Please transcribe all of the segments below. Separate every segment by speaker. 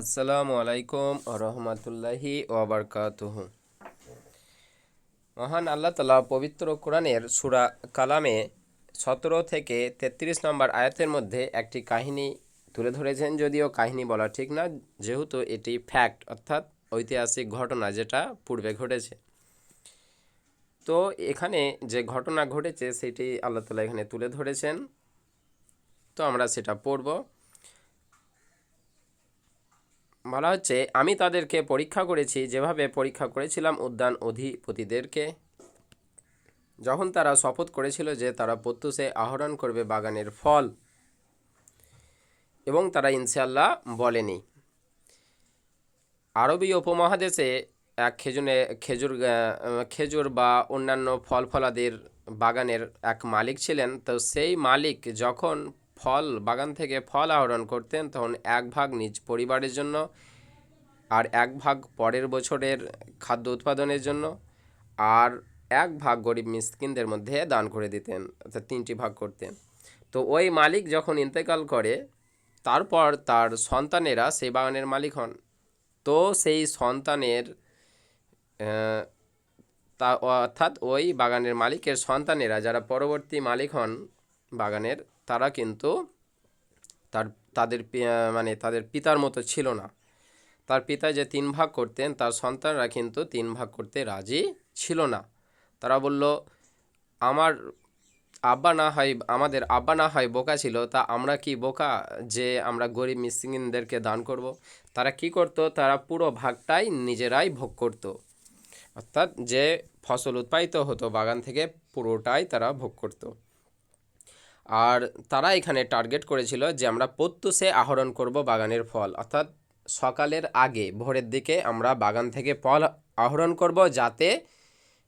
Speaker 1: আসসালামু আলাইকুম রহমতুল্লাহি ওবরকাতুহ মহান আল্লাহ তালা পবিত্র কোরআনের সুরা কালামে সতেরো থেকে তেত্রিশ নম্বর আয়াতের মধ্যে একটি কাহিনী তুলে ধরেছেন, যদিও কাহিনী বলা ঠিক না, যেহেতু এটি ফ্যাক্ট অর্থাৎ ঐতিহাসিক ঘটনা যেটা পূর্বে ঘটেছে। তো এখানে যে ঘটনা ঘটেছে, সেটি আল্লাহ তালা এখানে তুলে ধরেছেন। তো আমরা সেটা পড়ব। বলা হচ্ছে, আমি তাদেরকে পরীক্ষা করেছি, যেভাবে পরীক্ষা করেছিলাম উদ্যান অধিপতিদেরকে। যখন তারা শপথ করেছিল যে তারা প্রত্যুষে আহরণ করবে বাগানের ফল, এবং তারা ইনশাল্লাহ বলেনি। আরবি উপমহাদেশে এক খেজুরে খেজুর খেজুর বা অন্যান্য ফল ফলাদের বাগানের এক মালিক ছিলেন। তো সেই মালিক যখন ফল, বাগান থেকে ফল আহরণ করতেন তখন এক ভাগ নিজ পরিবারের জন্য আর এক ভাগ পরের বছরের খাদ্য উৎপাদনের জন্য আর এক ভাগ গরিব মিসকিনদের মধ্যে দান করে দিতেন, অর্থাৎ তিনটি ভাগ করতেন। তো ওই মালিক যখন ইন্তেকাল করে, তারপর তার সন্তানেরা সেই বাগানের মালিক হন। তো সেই সন্তানের তা অর্থাৎ ওই বাগানের মালিকের সন্তানেরা যারা পরবর্তী মালিক হন বাগানের তারা কিন্তু তার, তাদের মানে তাদের পিতার মতো ছিল না। তার পিতা যে তিন ভাগ করতেন, তার সন্তানরা কিন্তু তিন ভাগ করতে রাজি ছিল না। তারা বলল, আমার আব্বা না হয়, আমাদের আব্বা না হয় বোকা ছিল, তা আমরা কি বোকা যে আমরা গরিব মিসকিনদেরকে দান করব। তারা কি করত? তারা পুরো ভাগটাই নিজেরাই ভোগ করত। অর্থাৎ যে ফসল উৎপাদিত হতো বাগান থেকে, পুরোটাই তারা ভোগ করত। আর তারা এখানে টার্গেট করেছিল যে আমরা প্রত্যুষে আহরণ করব বাগানের ফল। অর্থাৎ সকালের আগে, ভোরের দিকে আমরা বাগান থেকে ফল আহরণ করব যাতে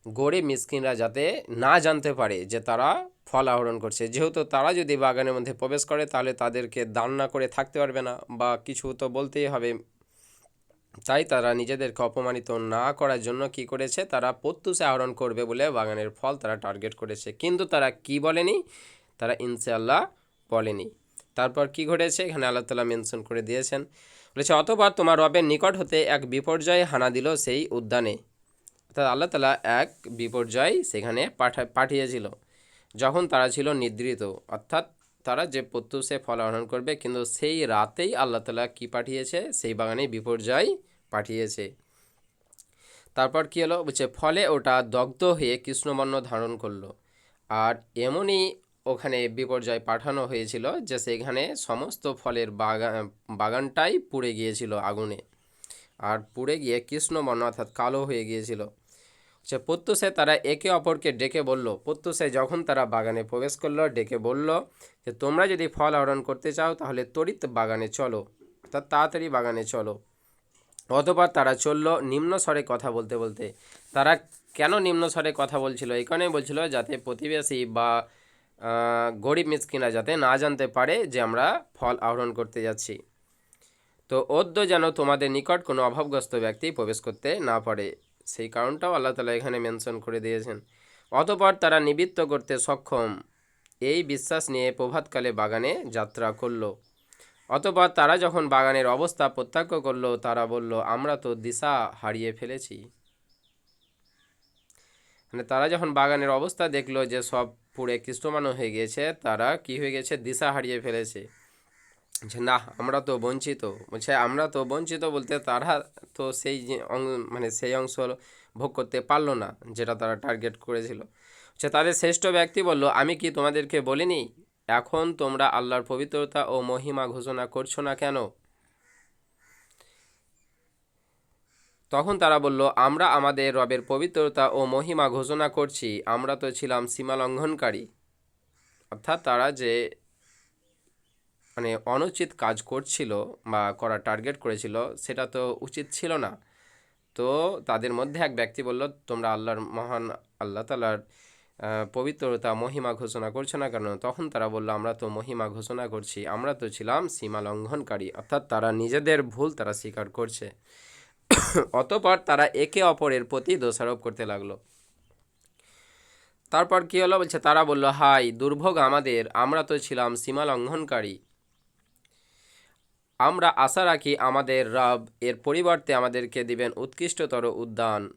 Speaker 1: গরিব মিসকিনরা যাতে না জানতে পারে যে তারা ফল আহরণ করছে। যেহেতু তারা যদি বাগানের মধ্যে প্রবেশ করে, তাহলে তাদেরকে দান না করে থাকতে পারবে না বা কিছু তো বলতেই হবে। তাই তারা নিজেদেরকে অপমানিত না করার জন্য কি করেছে? তারা প্রত্যুষে আহরণ করবে বলে বাগানের ফল তারা টার্গেট করেছে। কিন্তু তারা কি বলেনি? তারা ইনশাআল্লাহ বলেনি। তারপর কি ঘটেছে? এখানে আল্লাহ তালা মেনশন করে দিয়েছেন। বলেছে অতবার তোমার রবের নিকট হতে এক বিপর্যয় হানা দিল সেই উদ্যানে। অর্থাৎ আল্লাহ তালা এক বিপর্যয় সেখানে পাঠা, পাঠিয়েছিল, যখন তারা ছিল নিদ্রিত। অর্থাৎ তারা যে প্রত্যুষে ফল আহরণ করবে, কিন্তু সেই রাতেই আল্লাহ তালা কী পাঠিয়েছে? সেই বাগানে বিপর্যয় পাঠিয়েছে। তারপর কী হলো? বলছে, ফলে ওটা দগ্ধ হয়ে কৃষ্ণবর্ণ ধারণ করল। আর এমনই ওখানে বিপর্যয় পাঠানো হয়েছিল যে সেখানে সমস্ত ফলের বাগান বাগানটাই পুড়ে গিয়েছিল আগুনে। আর পুড়ে গিয়ে কৃষ্ণবর্ণ অর্থাৎ কালো হয়ে গিয়েছিল। সে প্রত্যুষে তারা একে অপরকে ডেকে বলল, প্রত্যুষে যখন তারা বাগানে প্রবেশ করল, ডেকে বলল যে, তোমরা যদি ফল আহরণ করতে চাও, তাহলে তড়িৎ বাগানে চলো। অর্থাৎ তাড়াতাড়ি বাগানে চলো। অতপর তারা চলল নিম্ন স্বরে কথা বলতে বলতে। তারা কেন নিম্ন স্বরে কথা বলছিল? কারণেই বলছিল যাতে প্রতিবেশী বা গরিব মিসকিনরা যাতে না জানতে পারে যে আমরা ফল আহরণ করতে যাচ্ছি। তো অদ্য যেন তোমাদের নিকট কোনো অভাবগ্রস্ত ব্যক্তি প্রবেশ করতে না পারে, সেই কারণটাও আল্লাহ তালা এখানে মেনশন করে দিয়েছেন। অতপর তারা নিবৃত্ত করতে সক্ষম, এই বিশ্বাস নিয়ে প্রভাতকালে বাগানে যাত্রা করল। অতপর তারা যখন বাগানের অবস্থা প্রত্যক্ষ করল, তারা বলল, আমরা তো দিশা হারিয়ে ফেলেছি। মানে তারা যখন বাগানের অবস্থা দেখল যে সব পুড়ে কৃষ্ণমানো হয়ে গিয়েছে, তারা কি হয়ে গেছে? দিশা হারিয়ে ফেলেছে। যে না, আমরা তো বঞ্চিত। বলছে, আমরা তো বঞ্চিত বলতে তারা তো সেই মানে সেই অংশ ভোগ করতে পারল না, যেটা তারা টার্গেট করেছিল। সে তাদের শ্রেষ্ঠ ব্যক্তি বলল, আমি কি তোমাদেরকে বলিনি? এখন তোমরা আল্লাহর পবিত্রতা ও মহিমা ঘোষণা করছ না কেন? তখন তারা বলল, আমরা আমাদের রবের পবিত্রতা ও মহিমা ঘোষণা করছি। আমরা তো ছিলাম সীমা লঙ্ঘনকারী অর্থাৎ তারা যে মানে অনুচিত কাজ করছিল বা করার টার্গেট করেছিল, সেটা তো উচিত ছিল না। তো তাদের মধ্যে এক ব্যক্তি বলল, তোমরা আল্লাহর মহান, আল্লাহ তালার পবিত্রতা, মহিমা ঘোষণা করছ না কেন? তখন তারা বলল, আমরা তো মহিমা ঘোষণা করছি। আমরা তো ছিলাম সীমা লঙ্ঘনকারী অর্থাৎ তারা নিজেদের ভুল তারা স্বীকার করছে। অতপর তারা একে অপরের প্রতি দোষারোপ করতে লাগল। তারপর কি হলো বলছে, তারা বলল, হাই, দুর্ভোগ আমাদের, আমরা তো ছিলাম সীমা লঙ্ঘনকারী। আমরা আশা রাখি আমাদের রব এর পরিবর্তে আমাদেরকে দিবেন উৎকৃষ্টতর উদ্যান।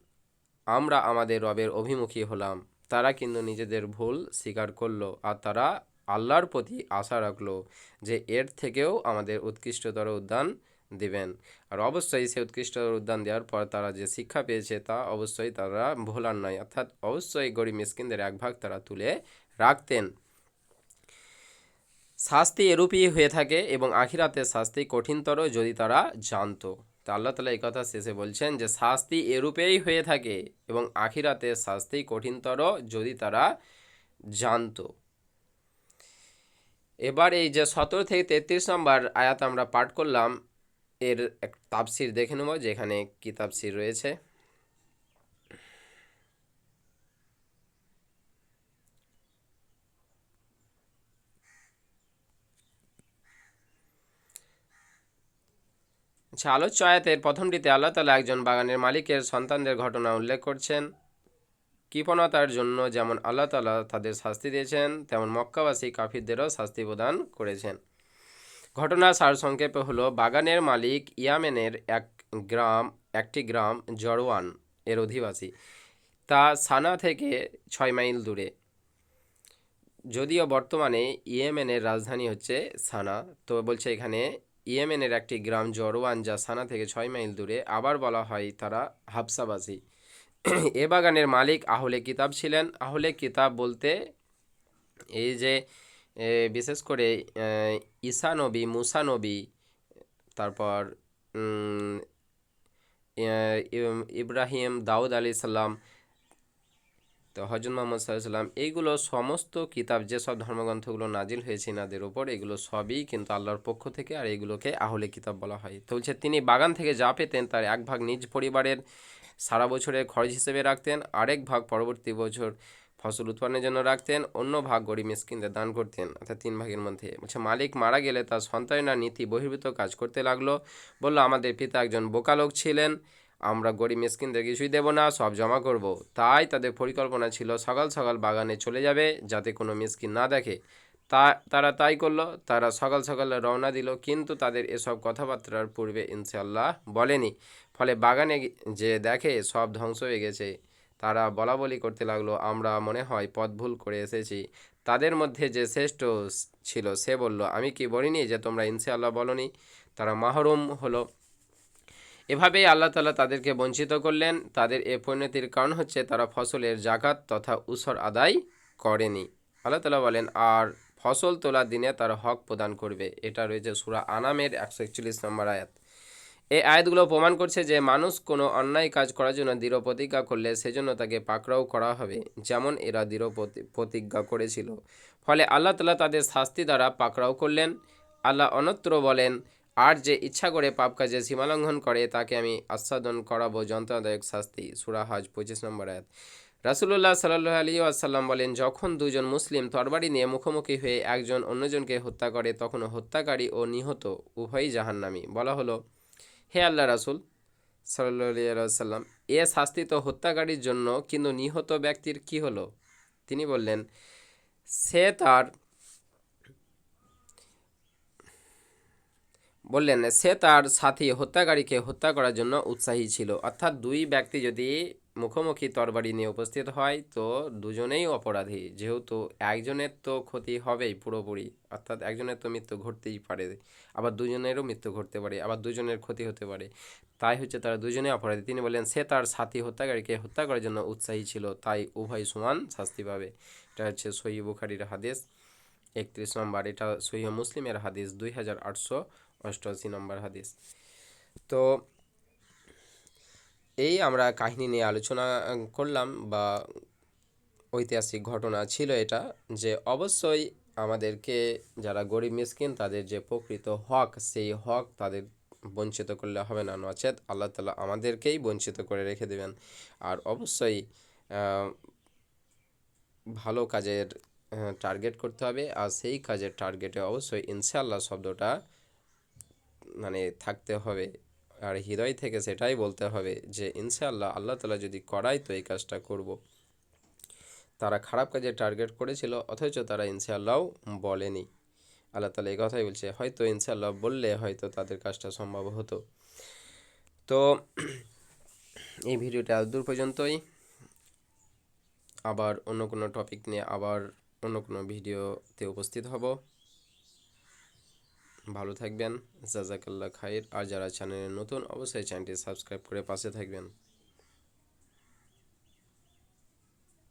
Speaker 1: আমরা আমাদের রবের অভিমুখী হলাম। তারা কিন্তু নিজেদের ভুল স্বীকার করল আর তারা আল্লাহর প্রতি আশা রাখল যে এর থেকেও আমাদের উৎকৃষ্টতর উদ্যান দিবেন। আর অবশ্যই সে উৎকৃষ্ট উদ্যান দেওয়ার পর তারা যে শিক্ষা পেয়েছে তা অবশ্যই তারা ভোলার নয়, অর্থাৎ অবশ্যই গরিব মিসকিনদের এক ভাগ তারা তুলে রাখতেন। শাস্তি এরূপই হয়ে থাকে এবং আখিরাতে শাস্তি কঠিনতর যদি তারা জানতো। তা আল্লাহ তালা এই কথা শেষে বলছেন যে, শাস্তি এরূপেই হয়ে থাকে এবং আখিরাতে শাস্তি কঠিনতর যদি তারা জানতো। এবার এই যে সতেরো থেকে তেত্রিশ নম্বর আয়াত আমরা পাঠ করলাম এর এক তাপসির দেখে নেব, যেখানে কি তাপসির রয়েছে। আচ্ছা আলোচ্য আয়াতের প্রথমটিতে আল্লাহ তালা একজন বাগানের মালিকের সন্তানদের ঘটনা উল্লেখ করছেন। কৃপণতার জন্য যেমন আল্লাহ তালা তাদের শাস্তি দিয়েছেন, তেমন মক্কাবাসী কাফিরদেরও শাস্তি প্রদান করেছেন। ঘটনার সারসংক্ষেপে হলো, বাগানের মালিক ইয়ামেনের এক গ্রাম, একটি গ্রাম জরওয়ান এর অধিবাসী। তা সানা থেকে ছয় মাইল দূরে। যদিও বর্তমানে ইয়েমেনের রাজধানী হচ্ছে সানা, তো বলছে এখানে ইয়েমেনের একটি গ্রাম জরওয়ান যা সানা থেকে ছয় মাইল দূরে। আবার বলা হয় তারা হাবসাবাসী এ বাগানের মালিক আহলে কিতাব ছিলেন। আহলে কিতাব বলতে এই যে বিশেষ করে ঈসা নবী, মুসা নবী, তারপর ইব্রাহিম দাউদ আলি সাল্লাম তো হজরত মোহাম্মদ সাল্লাম, এইগুলো সমস্ত কিতাব, যেসব ধর্মগ্রন্থগুলো নাজিল হয়েছে ইনাদের ওপর এগুলো সবই কিন্তু আল্লাহর পক্ষ থেকে আর এগুলোকে আহলে কিতাব বলা হয়। তো বলছে, তিনি বাগান থেকে যা পেতেন, তার এক ভাগ নিজ পরিবারের সারা বছরের খরচ হিসেবে রাখতেন, আরেক ভাগ পরবর্তী বছর ফসল উৎপাদনের জন্য রাখতেন, অন্য ভাগ গরিব মিসকিনদের দান করতেন। অর্থাৎ তিন ভাগের মধ্যে। বলছে, মালিক মারা গেলে তার সন্তানেরা নীতি বহির্ভূত কাজ করতে লাগল। বলল, আমাদের পিতা একজন বোকা লোক ছিলেন। আমরা গরিব মিসকিনদের কিছুই দেব না, সব জমা করব। তাই তাদের পরিকল্পনা ছিল সকাল সকাল বাগানে চলে যাবে, যাতে কোনো মিসকিন না দেখে। তা, তারা তাই করল। তারা সকাল সকাল রওনা দিল, কিন্তু তাদের এসব কথাবার্তার পূর্বে ইনশাল্লাহ বলেনি। ফলে বাগানে যে দেখে সব ধ্বংস হয়ে গেছে। তারা বলা বলি করতে লাগল, আমরা মনে হয় পথ ভুল করে এসেছি। তাদের মধ্যে যে শ্রেষ্ঠ ছিল, সে বলল, আমি কি বলিনি যে তোমরা ইনশাআল্লাহ বলনি? তারা মাহরুম হলো। এভাবেই আল্লাহ তালা তাদেরকে বঞ্চিত করলেন। তাদের এ পরিণতির কারণ হচ্ছে তারা ফসলের জাকাত তথা উসর আদায় করেনি। আল্লাহ তালা বলেন, আর ফসল তোলার দিনে তার হক প্রদান করবে। এটা রয়েছে সুরা আনামের একশো একচল্লিশ নম্বর আয়াত। এই আয়াতগুলো প্রমাণ করছে যে মানুষ কোনো অন্যায় কাজ করার জন্য দৃঢ় প্রতিজ্ঞা করলে সেজন্য তাকে পাকড়াও করা হবে, যেমন এরা দৃঢ় প্রতি- প্রতিজ্ঞা করেছিল। ফলে আল্লাহ তালা তাদের শাস্তি দ্বারা পাকড়াও করলেন। আল্লাহ অনত্র বলেন, আর যে ইচ্ছা করে পাপ কাজে সীমালঙ্ঘন করে, তাকে আমি আস্বাদন করাবো। যন্ত্রণাদায়ক শাস্তি সুরাহাজ পঁচিশ নম্বর আয়াত। রাসুল্লাহ সাল্লাহ আলী আসাল্লাম বলেন, যখন দুজন মুসলিম তরবারি নিয়ে মুখোমুখি হয়ে একজন অন্যজনকে হত্যা করে তখন হত্যাকারী ও নিহত উভয়ই জাহান্নামী। বলা হলো হে আল্লাহ রাসুল সাল্লাম এ শাস্তি তো হত্যাকারীর জন্য, কিন্তু নিহত ব্যক্তির কি হলো? তিনি বললেন, সে তার বললেন, সে তার সাথী হত্যাকারীকে হত্যা করার জন্য উৎসাহী ছিল। অর্থাৎ দুই ব্যক্তি যদি মুখোমুখি তরবারি নিয়ে উপস্থিত হয়, তো দুজনেই অপরাধী। যেহেতু একজনের তো ক্ষতি হবেই পুরোপুরি, অর্থাৎ একজনের তো মৃত্যু ঘটতেই পারে, আবার দুজনেরও মৃত্যু ঘটতে পারে, আবার দুজনের ক্ষতি হতে পারে। তাই হচ্ছে তারা দুজনেই অপরাধী। তিনি বলেন সে তার সাথী হত্যাকারীকে হত্যা করার জন্য উৎসাহী ছিল, তাই উভয় সমান শাস্তি পাবে। এটা হচ্ছে সহি বুখারির হাদিস, একত্রিশ নম্বর। এটা সহি মুসলিমের হাদিস, দুই হাজার আটশো অষ্টআশি নম্বর হাদিস। তো এই আমরা কাহিনী নিয়ে আলোচনা করলাম বা ঐতিহাসিক ঘটনা ছিল এটা যে অবশ্যই আমাদেরকে যারা গরিব মিসকিন তাদের যে প্রকৃত হক, সেই হক তাদের বঞ্চিত করলে হবে না। নচেত আল্লাহ তালা আমাদেরকেই বঞ্চিত করে রেখে দেবেন। আর অবশ্যই ভালো কাজের টার্গেট করতে হবে। আর সেই কাজের টার্গেটে অবশ্যই ইনশাল্লাহ শব্দটা মানে থাকতে হবে। আর হৃদয় থেকে সেটাই বলতে হবে যে ইনশাআল্লাহ আল্লাহ তালা যদি করাই তো এই কাজটা করব। তারা খারাপ কাজে টার্গেট করেছিল, অথচ তারা ইনশাআল্লাহ বলেনি। আল্লাহ তালা এই কথাই বলছে, হয়তো ইনশাল্লাহ বললে হয়তো তাদের কাজটা সম্ভব হতো। তো এই ভিডিওটা দূর পর্যন্তই। আবার অন্য কোনো টপিক নিয়ে আবার অন্য কোনো ভিডিওতে উপস্থিত হব। ভালো থাকবেন। জাজাকাল্লা খাইর। আর যারা চ্যানেলে নতুন অবশ্যই চ্যানেলটি সাবস্ক্রাইব করে পাশে থাকবেন।